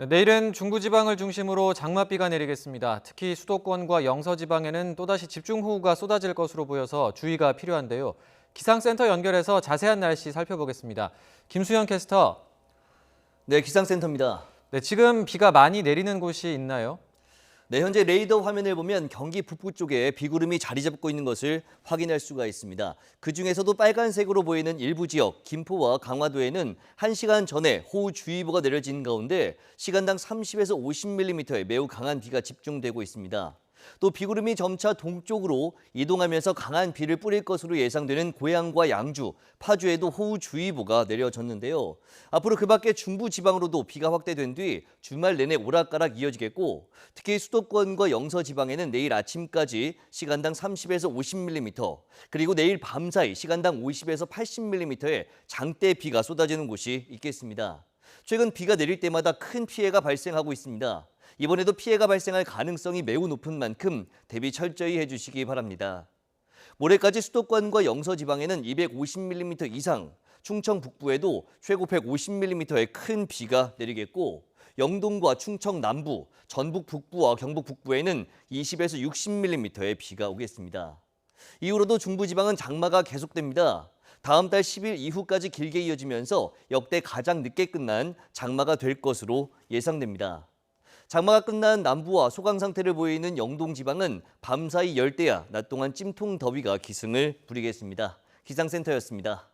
네, 내일은 중부지방을 중심으로 장맛비가 내리겠습니다. 특히 수도권과 영서지방에는 또다시 집중호우가 쏟아질 것으로 보여서 주의가 필요한데요. 기상센터 연결해서 자세한 날씨 살펴보겠습니다. 김수현 캐스터, 네, 기상센터입니다. 네, 지금 비가 많이 내리는 곳이 있나요? 네, 현재 레이더 화면을 보면 경기 북부 쪽에 비구름이 자리 잡고 있는 것을 확인할 수가 있습니다. 그 중에서도 빨간색으로 보이는 일부 지역, 김포와 강화도에는 1시간 전에 호우주의보가 내려진 가운데 시간당 30에서 50mm의 매우 강한 비가 집중되고 있습니다. 또 비구름이 점차 동쪽으로 이동하면서 강한 비를 뿌릴 것으로 예상되는 고양과 양주, 파주에도 호우주의보가 내려졌는데요. 앞으로 그 밖에 중부 지방으로도 비가 확대된 뒤 주말 내내 오락가락 이어지겠고 특히 수도권과 영서 지방에는 내일 아침까지 시간당 30에서 50mm 그리고 내일 밤 사이 시간당 50에서 80mm의 장대 비가 쏟아지는 곳이 있겠습니다. 최근 비가 내릴 때마다 큰 피해가 발생하고 있습니다. 이번에도 피해가 발생할 가능성이 매우 높은 만큼 대비 철저히 해주시기 바랍니다. 모레까지 수도권과 영서 지방에는 250mm 이상, 충청 북부에도 최고 150mm의 큰 비가 내리겠고 영동과 충청 남부, 전북 북부와 경북 북부에는 20에서 60mm의 비가 오겠습니다. 이후로도 중부지방은 장마가 계속됩니다. 다음 달 10일 이후까지 길게 이어지면서 역대 가장 늦게 끝난 장마가 될 것으로 예상됩니다. 장마가 끝난 남부와 소강 상태를 보이는 영동 지방은 밤사이 열대야, 낮 동안 찜통 더위가 기승을 부리겠습니다. 기상센터였습니다.